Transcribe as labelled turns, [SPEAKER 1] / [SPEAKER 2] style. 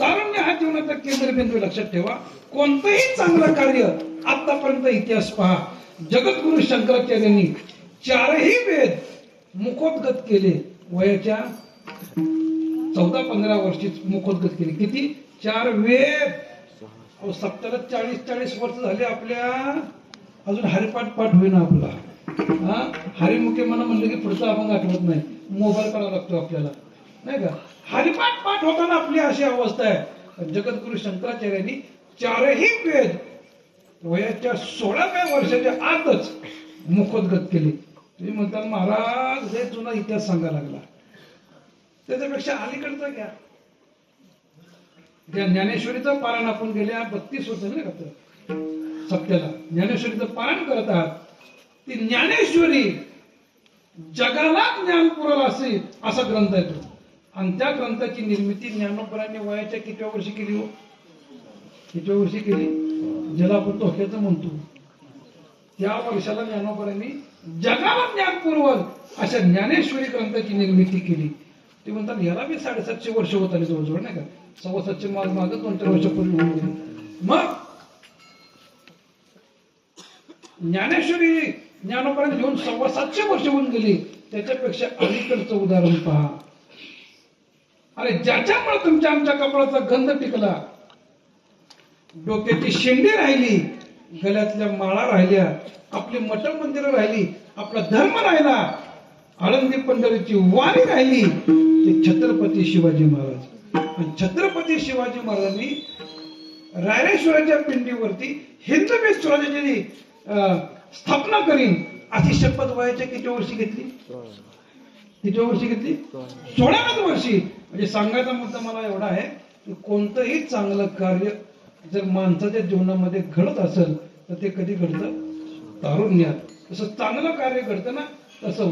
[SPEAKER 1] तारुण्य हा जीवनाचा केंद्रबिंदू लक्षात ठेवा. कोणतंही चांगलं कार्य आतापर्यंत इतिहास पहा. जगद्गुरु शंकराचार्यांनी चारही वेद मुखोद्गत केले. वयाच्या चौदा पंधरा वर्षीच मुखोद्गत केले. किती? चार वेद. सप्ताला चाळीस चाळीस वर्ष झाले आपल्या. अजून हरिपाठ पाठ होईना आपला. हा? हरिमुखे म्हणा म्हणलं की पुढचा अभंग आठवत नाही. मोबाईल करावा लागतो आपल्याला. नाही का? हरिपाठ पाठ होताना आपली अशी अवस्था आहे. जगद्गुरु शंकराचार्यांनी चारही वेद वयाच्या सोळाव्या वर्षाच्या आतच मुखोद्गत केले. तुम्ही म्हणता महाराज हे जुना इतिहास सांगा लागला. त्याच्यापेक्षा अलीकडचं घ्या. त्या ज्ञानेश्वरीचं पारायण आपण गेल्या बत्तीस वर्ष नाही का सत्याला ज्ञानेश्वरीचं पारायण करत आहात. ती ज्ञानेश्वरी जगाला ज्ञान पुरल असेल असा ग्रंथ आहे तो. आणि त्या ग्रंथाची निर्मिती ज्ञानोपरांनी वयाच्या कितव्या वर्षी केली हो? कितव्या वर्षी केली? ज्याला आपण धोक्याचं म्हणतो. त्या वर्षाला ज्ञानोपरांनी जगाला ज्ञान पुरवल अशा ज्ञानेश्वरी ग्रंथाची निर्मिती केली. ते म्हणतात याला बी साडेसातशे वर्ष होत आले जवळजवळ नाही का? सव्वा सातशे माग माग दोन चार वर्षापूर्वी होऊन गेले. मग ज्ञानेश्वरी ज्ञानोपरांनी घेऊन सव्वा सातशे वर्ष होऊन गेली. त्याच्यापेक्षा अलीकडचं उदाहरण पहा. अरे ज्याच्यामुळे तुमच्या आमच्या कपडाचा गंध टिकला डोक्याची शेंडी राहिली गळ्यातल्या माळा राहिल्या आपली मठ मंदिरं राहिली आपला धर्म राहिला आळंदी पंढरीची वारी राहिली ते छत्रपती शिवाजी महाराज. आणि छत्रपती शिवाजी महाराजांनी रायरेश्वराच्या पिंडीवरती हिंदवी स्वराज्याची स्थापना करीन अशी शपथ वयाच्या किती वर्षी घेतली? किती वर्षी घेतली? सोळाव्याच वर्षी. म्हणजे सांगायचा मुद्दा मला एवढा आहे की कोणतंही चांगलं कार्य जर माणसाच्या जीवनामध्ये घडत असेल तर ते कधी घडतं? तारुण्यात. तसं चांगलं कार्य घडतं ना तसं